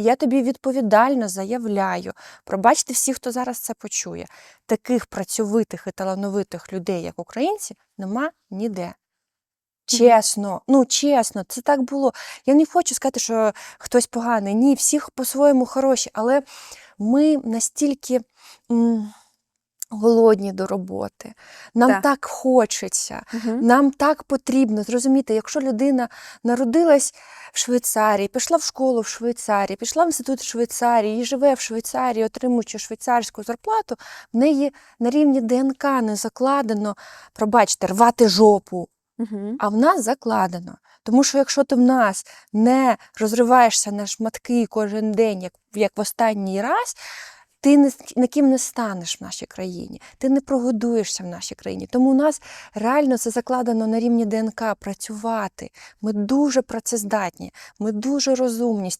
І я тобі відповідально заявляю, пробачте всіх, хто зараз це почує. Таких працьовитих і талановитих людей, як українці, нема ніде. Чесно, ну чесно, це так було. Я не хочу сказати, що хтось поганий. Ні, всіх по-своєму хороші, але ми настільки м, голодні до роботи. Нам Так. так хочеться. Мгм. Нам так потрібно зрозуміти, якщо людина народилась в Швейцарії, пішла в школу в Швейцарії, пішла в інститут в Швейцарії і живе в Швейцарії, отримуючи швейцарську зарплату, в неї на рівні ДНК не закладено, пробачте, рвати жопу. Мгм. А в нас закладено. Тому що якщо ти в нас не розриваєшся на шматки кожен день, як, як в останній раз, ти на не станеш в нашій країні, ти не прогодуєшся в нашій країні. Тому у нас реально це закладено на рівні ДНК працювати. Ми дуже працездатні, ми дуже розумні.